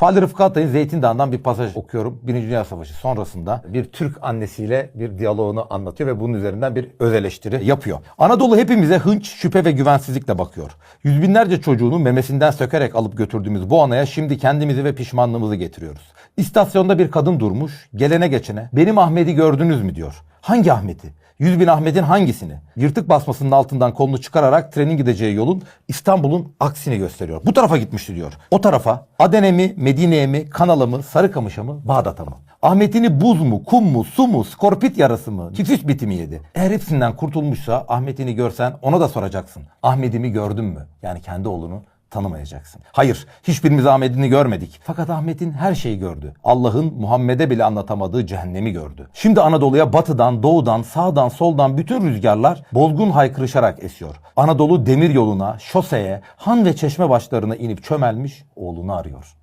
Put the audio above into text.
Fali Rıfkı Atay'ın Zeytin Dağı'ndan bir pasaj okuyorum. Birinci Dünya Savaşı sonrasında bir Türk annesiyle bir diyaloğunu anlatıyor ve bunun üzerinden bir öz eleştiri yapıyor. Anadolu hepimize hınç, şüphe ve güvensizlikle bakıyor. Yüz binlerce çocuğunu memesinden sökerek alıp götürdüğümüz bu anaya şimdi kendimizi ve pişmanlığımızı getiriyoruz. İstasyonda bir kadın durmuş, gelene geçene benim Ahmet'i gördünüz mü diyor. Hangi Ahmet'i? Yüz bin Ahmet'in hangisini? Yırtık basmasının altından kolunu çıkararak trenin gideceği yolun İstanbul'un aksini gösteriyor. Bu tarafa gitmişti diyor. O tarafa Adene mi, Medine'ye mi, Kanal'a mı, Sarıkamış'a mı, Bağdat'a mı? Ahmet'ini buz mu, kum mu, su mu, skorpit yarası mı, kifiş biti mi yedi? Eğer hepsinden kurtulmuşsa Ahmet'ini görsen ona da soracaksın. Ahmet'imi gördün mü? Yani kendi oğlunu tanımayacaksın. Hayır, hiçbirimiz Ahmet'ini görmedik. Fakat Ahmet'in her şeyi gördü. Allah'ın Muhammed'e bile anlatamadığı cehennemi gördü. Şimdi Anadolu'ya batıdan, doğudan, sağdan, soldan bütün rüzgarlar bozgun haykırışarak esiyor. Anadolu demir yoluna, şoseye, han ve çeşme başlarına inip çömelmiş oğlunu arıyor.